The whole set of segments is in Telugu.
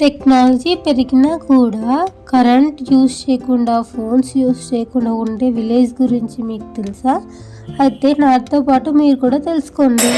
టెక్నాలజీ పెరిగినా కూడా కరెంట్ యూస్ చేయకుండా ఫోన్స్ యూస్ చేయకుండా ఉండే విలేజ్ గురించి మీకు తెలుసా? అయితే నాతో పాటు మీరు కూడా తెలుసుకోండి.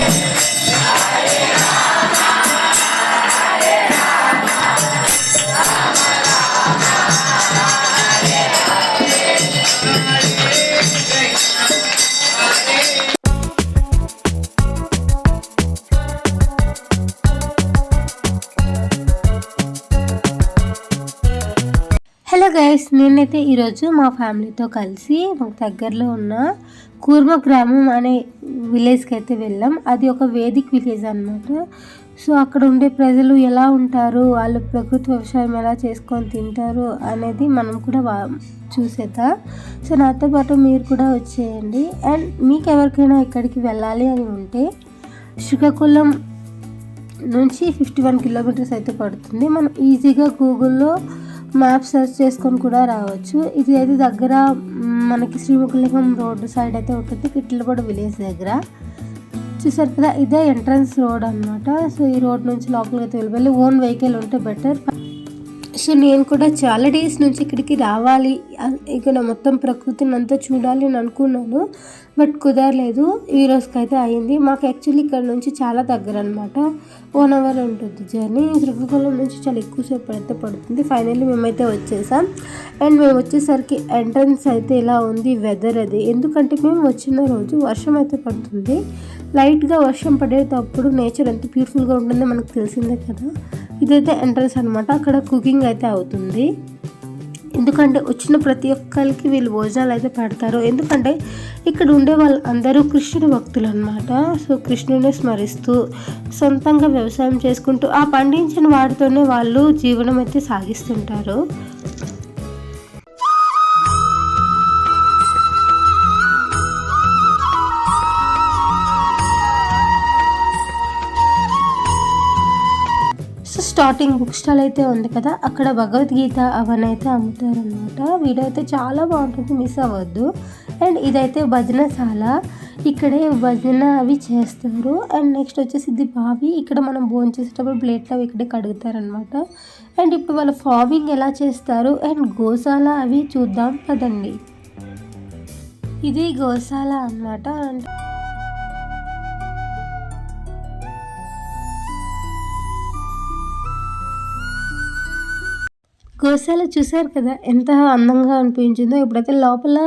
గైస్ నేనైతే ఈరోజు మా ఫ్యామిలీతో కలిసి మాకు దగ్గరలో ఉన్న కూర్మ గ్రామం అనే విలేజ్కి అయితే వెళ్ళాం. అది ఒక వేదిక్ విలేజ్ అనమాట సో అక్కడ ఉండే ప్రజలు ఎలా ఉంటారు? వాళ్ళు ప్రకృతి వ్యవసాయం ఎలా చేసుకొని తింటారు అనేది మనం కూడా వా- చూసేద్దాం? సో నాతో పాటు మీరు కూడా వచ్చేయండి. అండ్ మీకు ఎవరికైనా ఇక్కడికి వెళ్ళాలి అని ఉంటే శ్రీకాకుళం నుంచి ఫిఫ్టీ వన్ కిలోమీటర్స్ అయితే పడుతుంది. మనం ఈజీగా గూగుల్లో మ్యాప్ సెర్చ్ చేసుకొని కూడా రావచ్చు. ఇది అయితే దగ్గర మనకి శ్రీముఖలింగం రోడ్డు సైడ్ అయితే ఉంటుంది కిట్లపాడు విలేజ్ దగ్గర. చూసారు కదా ఇదే ఎంట్రన్స్ రోడ్ అన్నమాట. సో ఈ రోడ్ నుంచి లోపలికి అయితే వెళ్ళి ఓన్ వెహికల్ ఉంటే బెటర్. సో నేను కూడా చాలా డేస్ నుంచి ఇక్కడికి రావాలి. ఇక్కడ మొత్తం ప్రకృతిని అంతా చూడాలి అని అనుకున్నాను. బట్ కుదరలేదు. ఈ రోజుకైతే అయింది. మాకు యాక్చువల్లీ ఇక్కడ నుంచి చాలా దగ్గర అనమాట వన్ అవర్ ఉంటుంది జర్నీ. శ్రీకాకుళం నుంచి చాలా ఎక్కువసేపు అయితే పడుతుంది. ఫైనల్లీ మేమైతే వచ్చేసాం. అండ్ మేము వచ్చేసరికి ఎంట్రన్స్ అయితే ఇలా ఉంది వెదర్ అది. ఎందుకంటే మేము వచ్చిన రోజు వర్షం అయితే పడుతుంది. లైట్గా వర్షం పడేటప్పుడు నేచర్ ఎంత బ్యూటిఫుల్గా ఉంటుందో మనకు తెలిసిందే కదా. ఇదైతే ఎంట్రన్స్ అనమాట అక్కడ కుకింగ్ అయితే అవుతుంది. ఎందుకంటే వచ్చిన ప్రతి ఒక్కరికి వీళ్ళు భోజనాలు అయితే పెడతారు. ఎందుకంటే ఇక్కడ ఉండే వాళ్ళు అందరూ కృష్ణుడి భక్తులు అనమాట సో కృష్ణుడిని స్మరిస్తూ సొంతంగా వ్యవసాయం చేసుకుంటూ ఆ పండించిన వాటితోనే వాళ్ళు జీవనం అయితే సాగిస్తుంటారు. స్టార్టింగ్ బుక్ స్టాల్ అయితే ఉంది కదా అక్కడ భగవద్గీత అవన్నీ అయితే అమ్ముతారనమాట వీడియో అయితే చాలా బాగుంటుంది మిస్ అవ్వద్దు. అండ్ ఇదైతే భజనశాల ఇక్కడే భజన అవి చేస్తారు. అండ్ నెక్స్ట్ వచ్చేసి ఇది బావి ఇక్కడ మనం భోజనం చేసేటప్పుడు ప్లేట్లు అవి ఇక్కడే కడుగుతారనమాట అండ్ ఇప్పుడు వాళ్ళ ఫార్మింగ్ ఎలా చేస్తారు అండ్ గోశాల అవి చూద్దాం పదండి. ఇది గోశాల అన్నమాట. అంటే గోశాల చూసారు కదా ఎంత అందంగా అనిపించిందో. ఇప్పుడైతే లోపల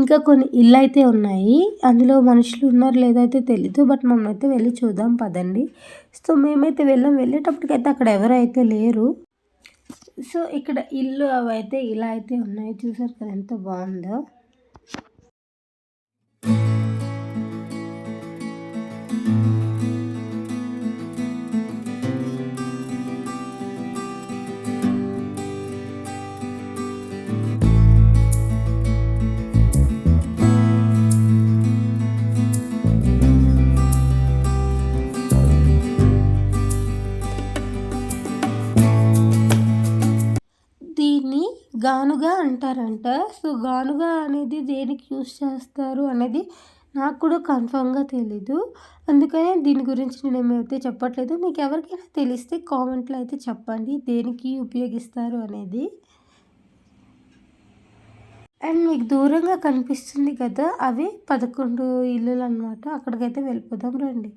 ఇంకా కొన్ని ఇల్లు అయితే ఉన్నాయి. అందులో మనుషులు ఉన్నారు లేదో అయితే తెలీదు బట్ మనం అయితే వెళ్ళి చూద్దాం పదండి. సో మేమైతే వెళ్ళాం. వెళ్ళేటప్పటికైతే అక్కడ ఎవరైతే లేరు. సో ఇక్కడ ఇల్లు అవి అయితే ఇలా అయితే ఉన్నాయి. చూసారు కదా ఎంత బాగుందో. గానుగా అంటారంట. సో గానుగా అనేది దేనికి యూస్ చేస్తారు అనేది నాకు కూడా కన్ఫామ్గా తెలీదు. అందుకనే దీని గురించి నేను ఏమైతే చెప్పట్లేదు. మీకు ఎవరికైనా తెలిస్తే కామెంట్లో అయితే చెప్పండి. దేనికి ఉపయోగిస్తారు అనేది. అండ్ మీకు దూరంగా కనిపిస్తుంది కదా అవి పదకొండు ఇల్లులు అనమాట అక్కడికైతే వెళ్ళిపోదాం రండి.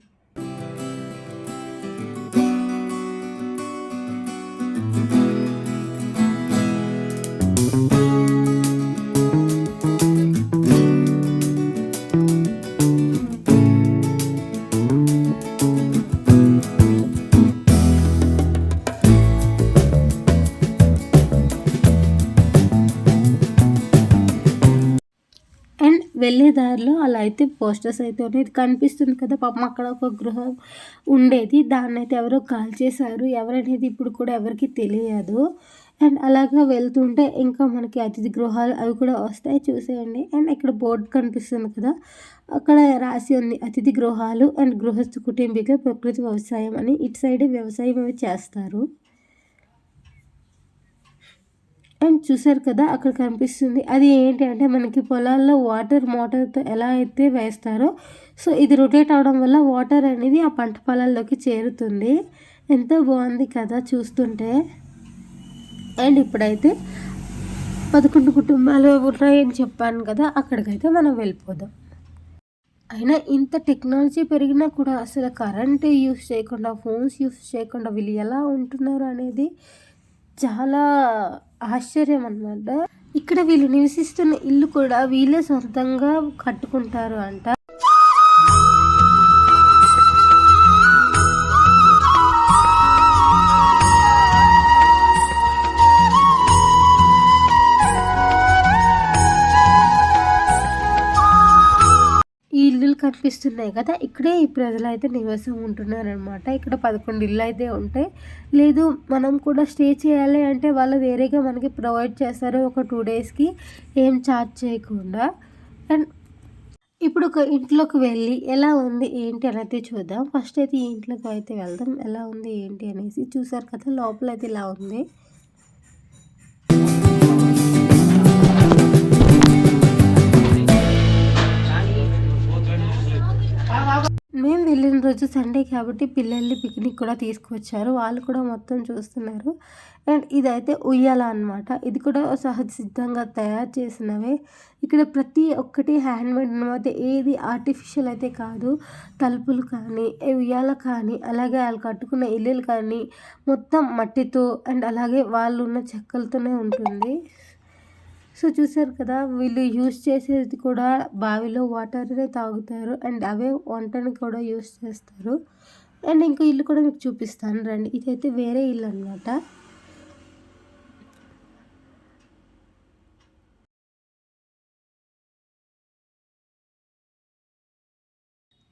వెళ్ళే దారిలో అలా అయితే పోస్టర్స్ అయితే ఉన్నాయి. ఇది కనిపిస్తుంది కదా పాపం అక్కడ ఒక గృహం ఉండేది. దాన్ని అయితే ఎవరో కాల్ చేశారు. ఎవరనేది ఇప్పుడు కూడా ఎవరికి తెలియదు. అండ్ అలాగా వెళ్తుంటే ఇంకా మనకి అతిథి గృహాలు అవి కూడా వస్తాయి చూసేయండి. అండ్ ఇక్కడ బోర్డు కనిపిస్తుంది కదా అక్కడ రాసి ఉంది అతిథి గృహాలు అండ్ గృహస్థ కుటుంబిక ప్రకృతి వ్యవసాయం అని. ఇటు సైడ్ వ్యవసాయం అవి చేస్తారు. అండ్ చూసారు కదా అక్కడ కనిపిస్తుంది. అది ఏంటి అంటే మనకి పొలాల్లో వాటర్ మోటార్తో ఎలా అయితే వేస్తారో సో ఇది రొటేట్ అవడం వల్ల వాటర్ అనేది ఆ పంట పొలాల్లోకి చేరుతుంది. ఎంతో బాగుంది కదా చూస్తుంటే. అండ్ ఇప్పుడైతే పదకొండు కుటుంబాలు ఉన్నాయని చెప్పాను కదా అక్కడికైతే మనం వెళ్ళిపోదాం. అయినా ఇంత టెక్నాలజీ పెరిగినా కూడా అసలు కరెంట్ యూస్ చేయకుండా ఫోన్స్ యూస్ చేయకుండా వీళ్ళు ఎలా ఉంటున్నారు అనేది చాలా ఆశ్చర్యం అనమాట ఇక్కడ వీళ్ళు నివసిస్తున్న ఇల్లు కూడా వీళ్ళే సొంతంగా కట్టుకుంటారు అంట. ఉన్నాయి కదా ఇక్కడే ఈ ప్రజలు అయితే నివాసం ఉంటున్నారనమాట ఇక్కడ పదకొండు ఇళ్ళు అయితే ఉంటాయి. లేదు మనం కూడా స్టే చేయాలి అంటే వాళ్ళు వేరేగా మనకి ప్రొవైడ్ చేస్తారు ఒక టూ డేస్కి ఏం ఛార్జ్ చేయకుండా. అండ్ ఇప్పుడు ఒక ఇంట్లోకి వెళ్ళి ఎలా ఉంది ఏంటి అనేది చూద్దాం. ఫస్ట్ అయితే ఈ ఇంట్లోకి అయితే వెళ్దాం. ఎలా ఉంది ఏంటి అనేసి చూసారు కదా లోపల అయితే ఇలా ఉంది. మేము వెళ్ళిన రోజు సండే కాబట్టి పిల్లల్ని పిక్నిక్ కూడా తీసుకువచ్చారు. వాళ్ళు కూడా మొత్తం చూస్తున్నారు. అండ్ ఇదైతే ఉయ్యాల అన్నమాట. ఇది కూడా సహజ సిద్ధంగా తయారు చేసినవే. ఇక్కడ ప్రతి ఒక్కటి హ్యాండ్మేడ్ అనమాట ఏది ఆర్టిఫిషియల్ అయితే కాదు తలుపులు కానీ ఉయ్యాల కానీ అలాగే వాళ్ళు కట్టుకున్న ఇల్లులు కానీ మొత్తం మట్టితో అండ్ అలాగే వాళ్ళు ఉన్న చెక్కలతోనే ఉంటుంది. సో చూసారు కదా వీళ్ళు యూస్ చేసేది కూడా బావిలో వాటర్నే తాగుతారు. అండ్ అవే వంటని కూడా యూస్ చేస్తారు. అండ్ ఇంకో ఇల్లు కూడా మీకు చూపిస్తాను రండి. ఇదైతే వేరే ఇల్లు అనమాట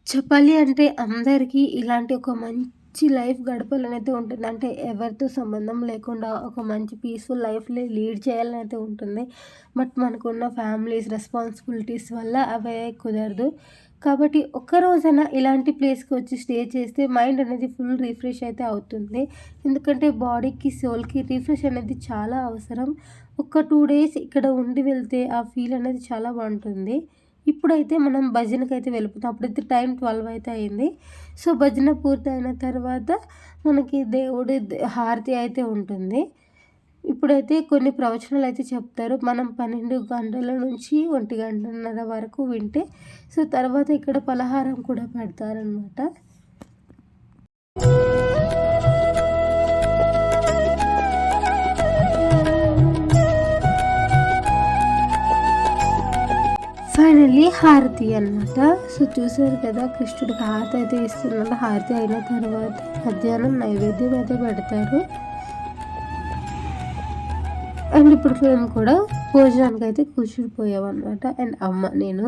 చెప్పాలి అంటే అందరికీ ఇలాంటి ఒక మంచి లైఫ్ గడపాలని అయితే ఉంటుంది. అంటే ఎవరితో సంబంధం లేకుండా ఒక మంచి పీస్ఫుల్ లైఫ్ని లీడ్ చేయాలని అయితే ఉంటుంది. బట్ మనకున్న ఫ్యామిలీస్ రెస్పాన్సిబిలిటీస్ వల్ల అవే కుదరదు. కాబట్టి ఒక్కరోజైనా ఇలాంటి ప్లేస్కి వచ్చి స్టే చేస్తే మైండ్ అనేది ఫుల్ రిఫ్రెష్ అయితే అవుతుంది. ఎందుకంటే బాడీకి సోల్కి రిఫ్రెష్ అనేది చాలా అవసరం. ఒక టూ డేస్ ఇక్కడ ఉండి వెళ్తే ఆ ఫీల్ అనేది చాలా బాగుంటుంది. ఇప్పుడైతే మనం భజనకి అయితే వెళ్ళిపోతాం అప్పుడైతే టైం ట్వెల్వ్ అయితే అయింది. సో భజన పూర్తయిన తర్వాత మనకి దేవుడి హారతి అయితే ఉంటుంది. ఇప్పుడైతే కొన్ని ప్రవచనాలు అయితే చెప్తారు. మనం పన్నెండు గంటల నుంచి ఒంటి గంటన్నర వరకు వింటే సో తర్వాత ఇక్కడ పలహారం కూడా పెడతారనమాట ఫైనల్లీ హారతి అనమాట సో చూసారు కదా కృష్ణుడికి హారతి అయితే ఇస్తున్నారు. హారతి అయిన తర్వాత మధ్యాహ్నం నైవేద్యం అయితే పెడతారు. అండ్ ఇప్పుడు మేము కూడా భోజనానికి అయితే కూర్చునిపోయాం అండ్ అమ్మ నేను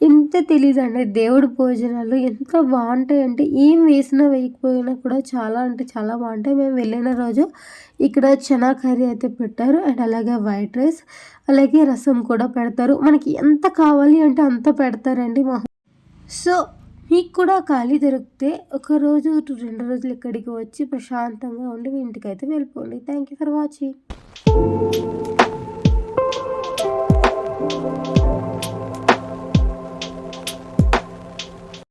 ఎంత తెలియదు అండి దేవుడి భోజనాలు ఎంత బాగుంటాయి అంటే ఏం వేసినా వేయకపోయినా కూడా చాలా అంటే చాలా బాగుంటాయి. మేము వెళ్ళిన రోజు ఇక్కడ చనా కర్రీ అయితే పెట్టారు. అండ్ అలాగే వైట్ రైస్ అలాగే రసం కూడా పెడతారు. మనకి ఎంత కావాలి అంటే అంత పెడతారండి మా సో మీకు కూడా ఖాళీ దొరికితే ఒక రోజు రెండు రోజులు ఇక్కడికి వచ్చి ప్రశాంతంగా ఉండి మీ ఇంటికి అయితే వెళ్ళిపోండి. Thank you for watching